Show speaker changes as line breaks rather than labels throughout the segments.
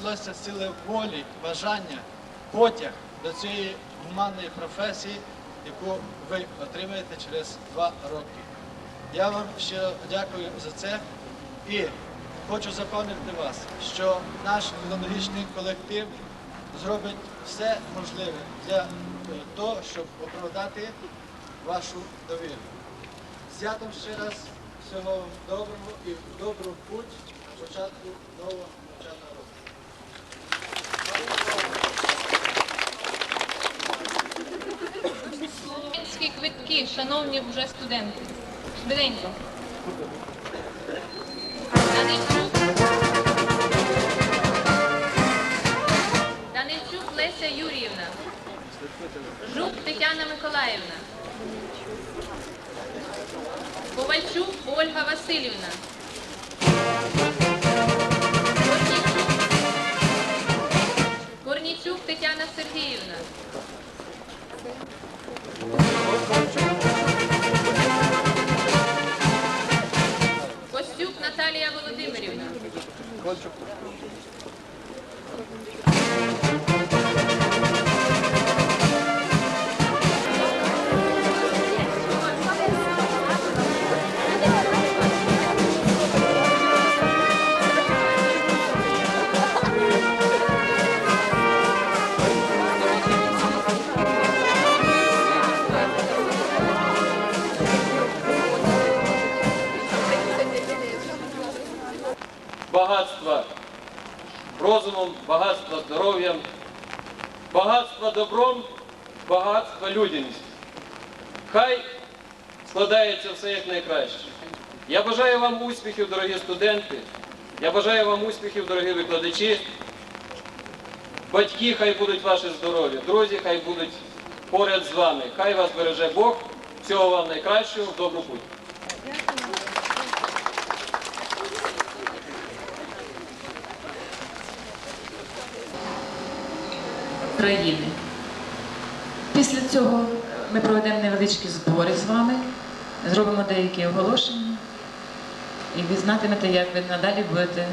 знайшлося сили волі, бажання, потяг до цієї гуманної професії, яку ви отримаєте через два роки. Я вам щиро дякую за це і хочу запевнити вас, що наш філологічний колектив зробить все можливе для е, того, щоб оправдати вашу довіру. Святом ще раз всього вам доброго і в добру путь на початку нового навчального року.
Студентські квитки, шановні вже студенти. Швиденько. Данильчук. Леся Юріївна. Жук Тетяна Миколаївна. Ковальчук Ольга Васильівна.
Бажаю вам успіхів, дорогі студенти. Я бажаю вам успіхів, дорогі викладачі. Батьки хай будуть ваші здорові, друзі хай будуть поряд з вами. Хай вас береже Бог. Всього вам найкращого, в добру путь.
країни. Після цього ми проведемо невеличкі збори з вами, зробимо деякі оголошення і ви знатимете, як ви надалі будете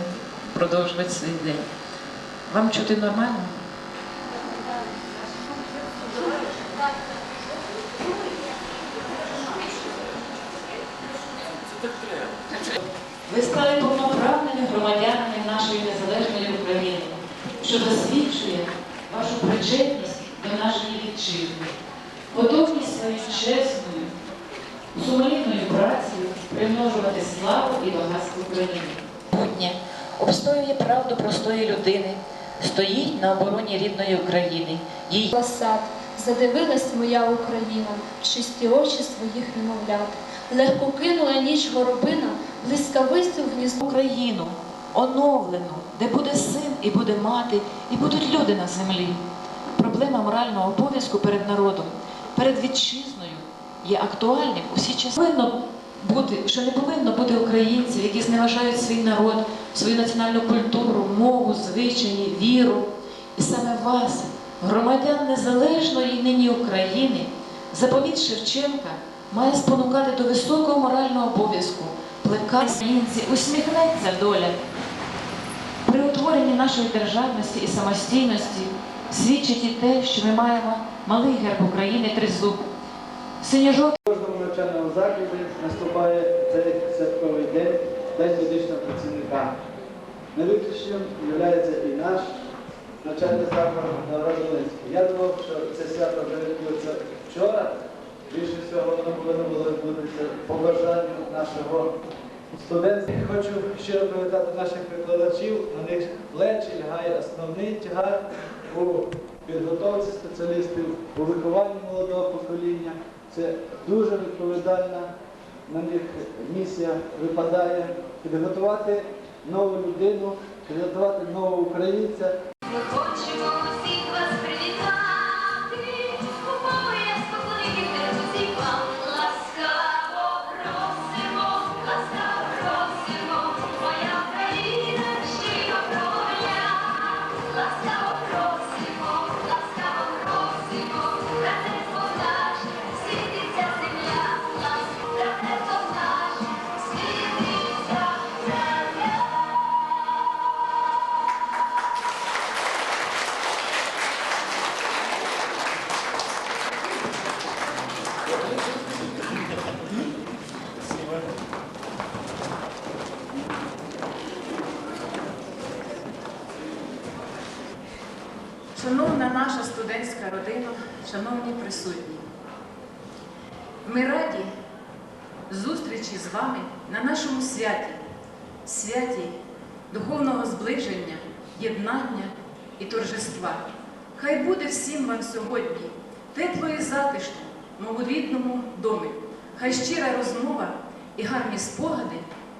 продовжувати свій день. Вам чути нормально? Ви стали повноправними громадянами нашої незалежної України, що засвідчує вашу причетність до нашої вітчизни, готовність своєю чесною, сумлінною працею примножувати славу і багатство України. Будня обстоює правду простої людини, стоїть на обороні рідної України. Її
Посад, задивилась моя Україна, в чисті очі своїх немовлят. Легко кинула ніч горобина, блискавицю в гніздо.
Україну оновлену, де буде син і буде мати, і будуть люди на землі. Проблема морального обов'язку перед народом, перед вітчизною є актуальним у всі часи. Повинно бути, що не повинно бути українців, які зневажають свій народ, свою національну культуру, мову, звичаї, віру. І саме вас, громадян незалежної нині України, заповіт Шевченка має спонукати до високого морального обов'язку. Плекати українці, усміхнеться доля. При утворенні нашої державності і самостійності свідчить і те, що ми маємо малий герб України тризуб. Синьо-жовтий
В кожному навчальному закладі наступає цей святковий день, День медичного працівника. Не виключенням є і наш навчальний заклад Новоград-Волинський. Я думав, що це свято вже відбудеться вчора. Більше всього воно повинно було відбутися по бажанню нашого студентів. Хочу щиро привітати наших викладачів. На них плечі лягає основний тягар у підготовці спеціалістів, у вихованні молодого покоління. Це дуже відповідальна на них місія випадає підготувати нову людину, підготувати нового українця.
Ми хочемо всіх
Хай буде всім вам сьогодні тепло і затишно, мов у рідному домі. Хай щира розмова і гарні спогади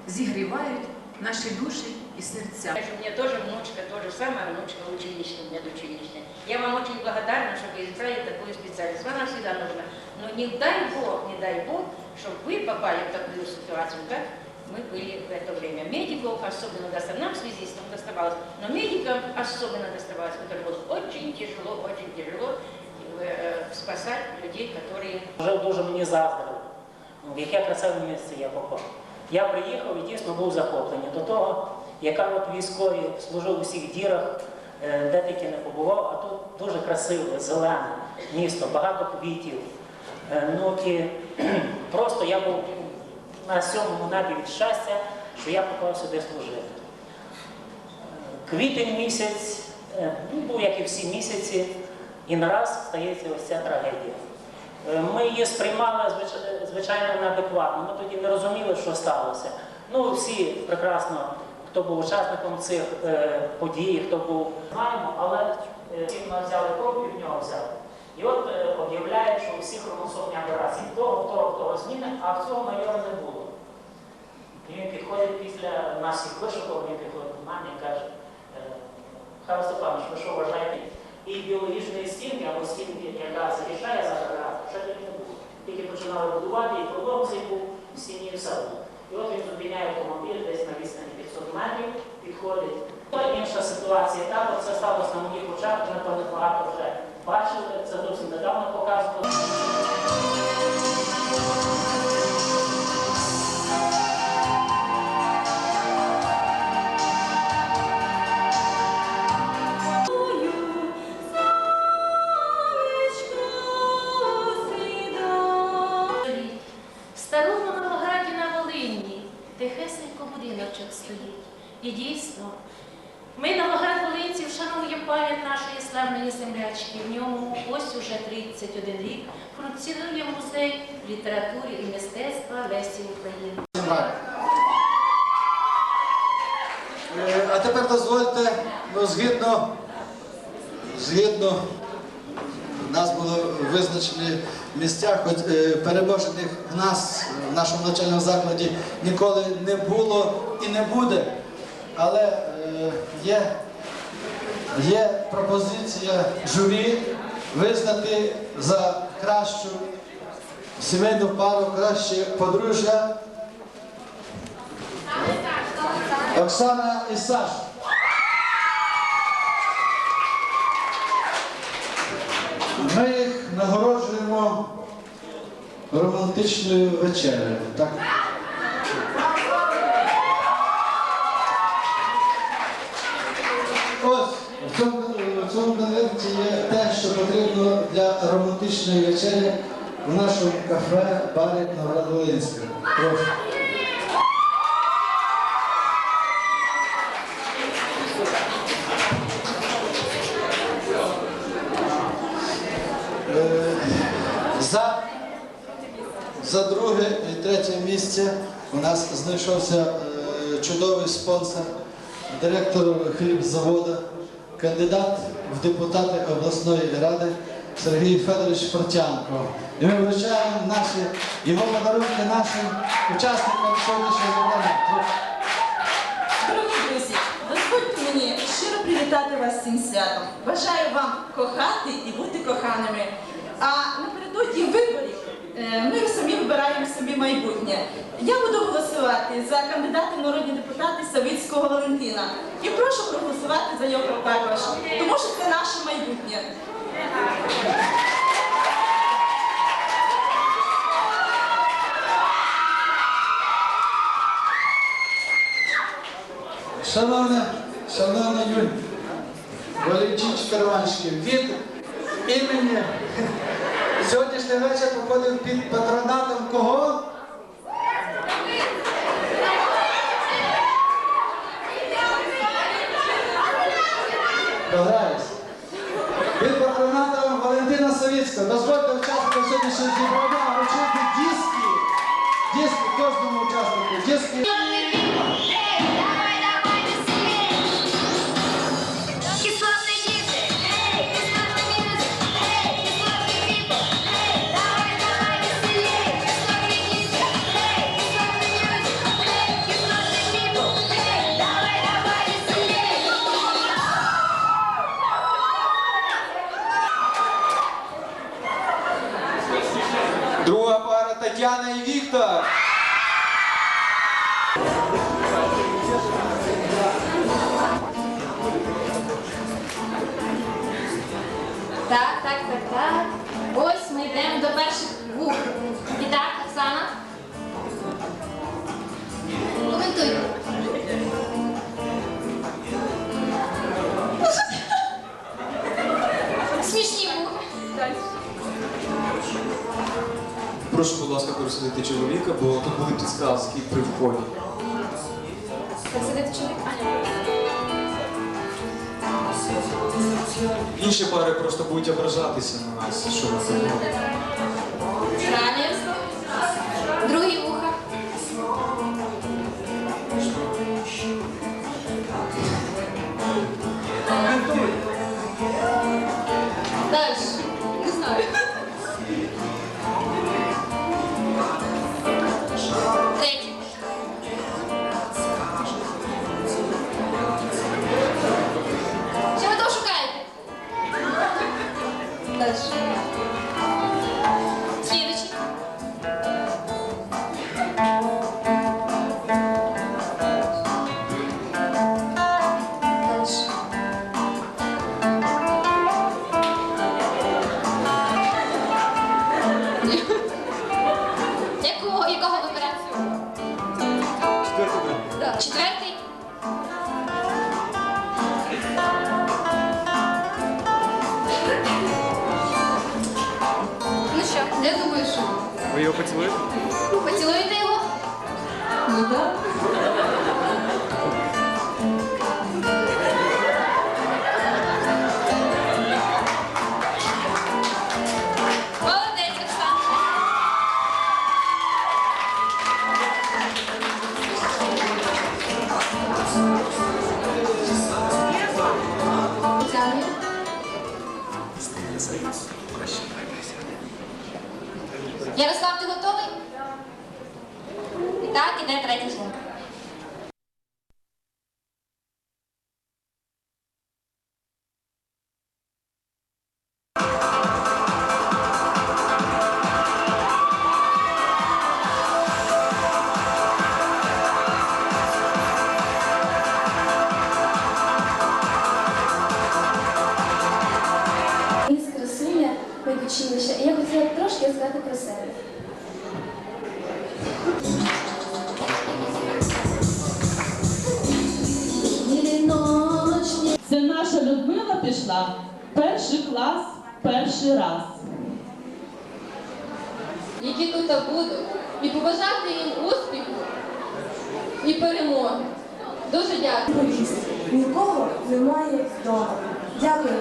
зігрівають наші душі і серця.
У меня тоже внучка, тоже самая внучка училищная, у меня училищная. Я вам очень благодарна, что вы избрали такую специальность. Вам всегда нужно. Но не дай Бог, не дай Бог, чтобы вы попали в такую ситуацию, как мы были в это время. Медиков особенно доставалось, нам связистам доставалось, но медикам особенно доставалось, потому было очень тяжело, очень тяжело э, спасать людей, которые
Вже дуже мені заздрили, в яке красиве місце я попав. Я приїхав і дійсно був захоплений до того, яка от військові служив у всіх дірах, е, де тільки не побував, а тут дуже красиве, зелене місто, багато квітів. Е, Ну і просто я був на сьомому небі від щастя, що я попав сюди служити. Квітень місяць е, ну, був, як і всі місяці, і нараз стається ось ця трагедія. Е, Ми її сприймали звичайно неадекватно. Ми тоді не розуміли, що сталося. Ну, всі прекрасно, хто був учасником цих е, подій, хто був знаємо, але е, ми взяли кров і в нього взяли. І от е, об'являють, що всі хромосомні операції того, того, того зміни, а в цього майора не було. І він підходить після нас всіх вишукав, він підходить до мене і каже, е, Степанович, ви що вважаєте? І біологічної стінки або стінки, яка захищає зараз, ще тоді не було. Тільки починали будувати, і пролом цей був в стіні і все було. І от він зупиняє автомобіль десь на відстані 500 метрів, підходить. Інша ситуація, так, це сталося на моїх очах, напевно багато вже бачили, це зовсім недавно показували.
На тихесенько будиночок стоїть. І дійсно, ми, Новоград-Волинці, вшановуємо пам'ять нашої славної землячки. В ньому ось уже 31 рік функціонує музей літератури і мистецтва Лесі України.
Е, А тепер дозвольте, ну, згідно, згідно нас були визначені місця, хоч е, переможених в нас, в нашому навчальному закладі, ніколи не було і не буде. Але е, є, є пропозиція журі визнати за кращу сімейну пару, краще подружжя Оксана і Саша. Ми їх нагороджуємо романтичною вечерею. Ось в цьому, в цьому конверті є те, що потрібно для романтичної вечері в нашому кафе барі Новоград-Волинська. Прошу. Е, За, за друге і третє місце у нас знайшовся е, чудовий спонсор, директор хлібзаводу, кандидат в депутати обласної ради Сергій Федорович Фортянко. І ми вручаємо наші його подарунки нашим учасникам сьогоднішнього зібрання.
Дорогі друзі, дозвольте мені щиро привітати вас з цим святом. Бажаю вам кохати і бути коханими. А напередодні виборів е, ми самі вибираємо собі майбутнє. Я буду голосувати за кандидата народні депутати Савицького Валентина. І прошу проголосувати за нього також, тому що це наше майбутнє.
Шановна, шановна Юль, Валентин Карванський, від імені сьогоднішній вечір проходив під патронатом кого?
Сьогоднішнього зібрання вручити диски. Диски кожному учаснику. Диски.
Прошу, будь ласка, пересадити чоловіка, бо тут були підсказки при вході.
Посидити чоловік. Аня.
Інші пари просто будуть ображатися на нас, що ми.
Правильно.
Його поцілуєте?
поцілуєте його? Ну так. І так, іде третя жінка. Які тут будуть, і побажати їм успіху і перемоги. Дуже дякую.
Нікого немає вдома. Дякую.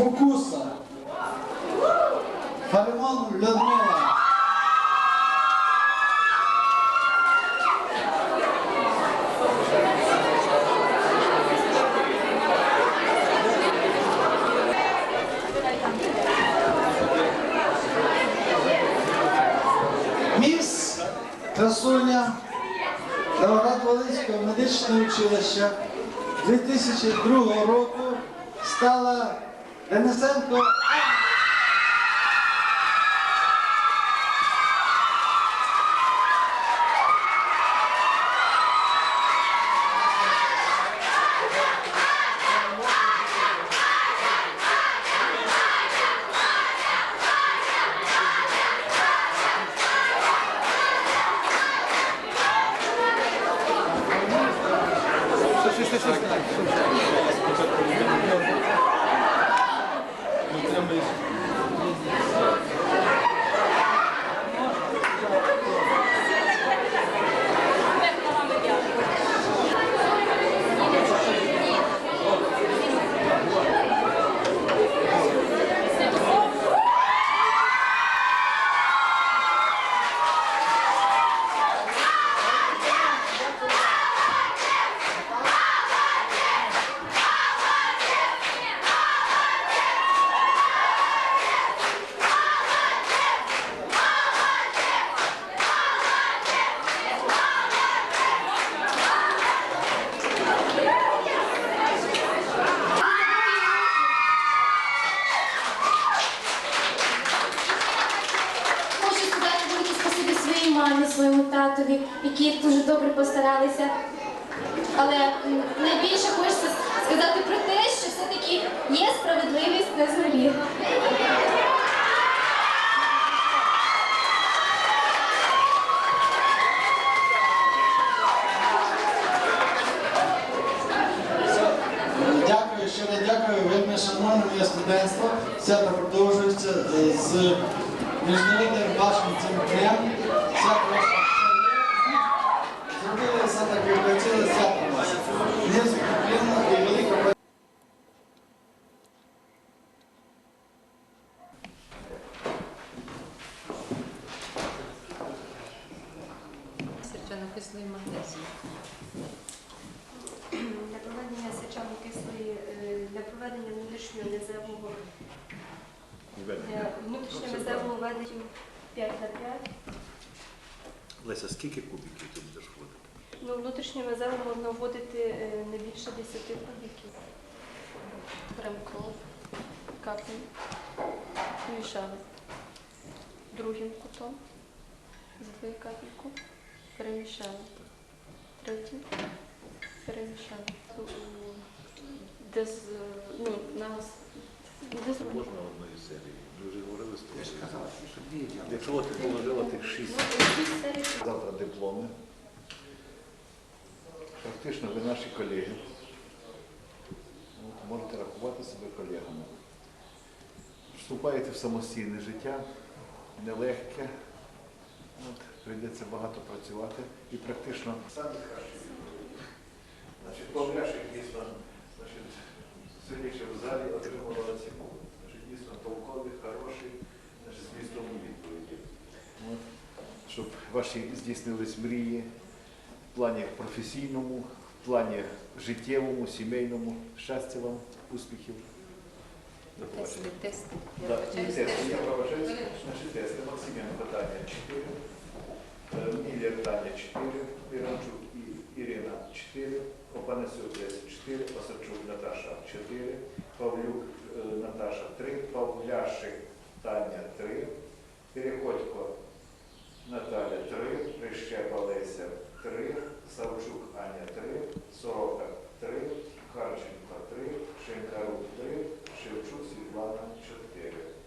Мукуса. Хариман Людмила.
Міс красуня Леонид Волинського медичного училища 2002 року. Денисенко
Хочу
міжнародним вашим цим
для внутрішнього неземного ведення 5 на 5.
Леся, скільки кубиків ти будеш ходити?
Ну, внутрішнє везело можна вводити е, не більше 10 кубиків. Беремо кров, капнемо, помішали. Другим кутом, задвоє капельку, перемішали. Третім, перемішали. У- Де з, ну, з-
Можна одної серії. Ми вже говорили з тобою. Якщо от ти положила тих шість завтра дипломи, фактично ви наші колеги. От, можете рахувати себе колегами. Вступаєте в самостійне життя, нелегке. От, прийдеться багато працювати і практично самі кращі. Значить, Павляшик дійсно сильніше в залі отримувала оцінку. Значить, дійсно толкові, хороші, значить, змістовні відповіді. Щоб ваші здійснились мрії в плані професійному, в плані життєвому, сімейному. Щастя вам, успіхів. До побачення.
Тести.
Тести. Я проважаю. Значить, тести. Максименко Таня 4, е, Міллер Таня 4, Іранчук і Ірина 4, Опанасюк Леся 4, Осадчук Наташа 4, Павлюк е, Наташа 3, Павляшик Таня 3, Переходько Наталя 3, Прищепа Леся 3, Савчук Аня 3, Сорока 3, Харченко 3, Шенкарук 3, Шевчук Світлана 4.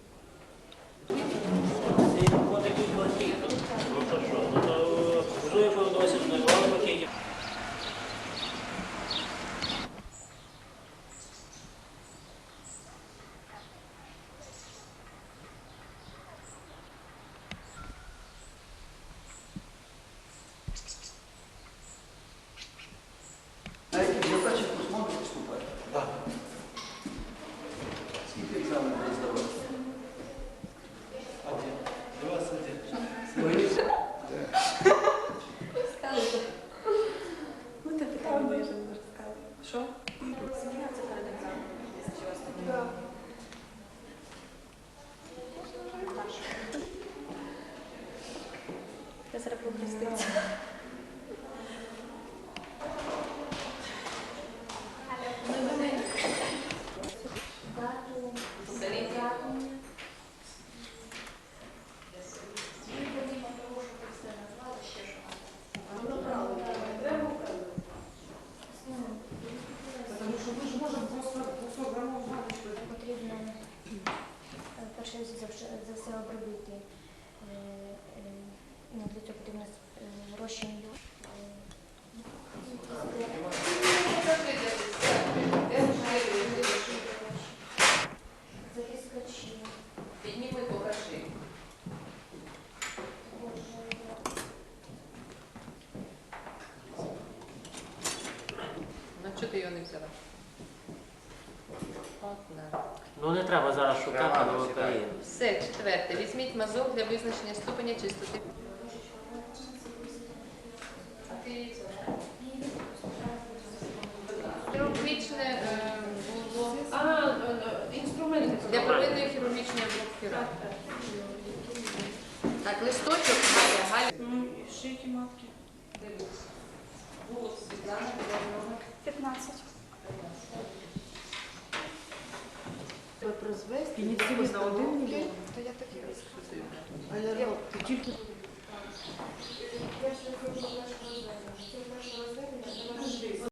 Взяла? Одна.
Ну не треба зараз шукати до України.
Все, четверте. Візьміть мазок для визначення ступеня чистоти. Хірургічне е, було. А, інструменти. Для первинної хірургічної блокхіра. Так, листочок, Галя, Галя.
Шийки матки.
Було Світлана,
15.
розвести. І не на один мільйон? То я так і розказую. А я тільки... Я ще хочу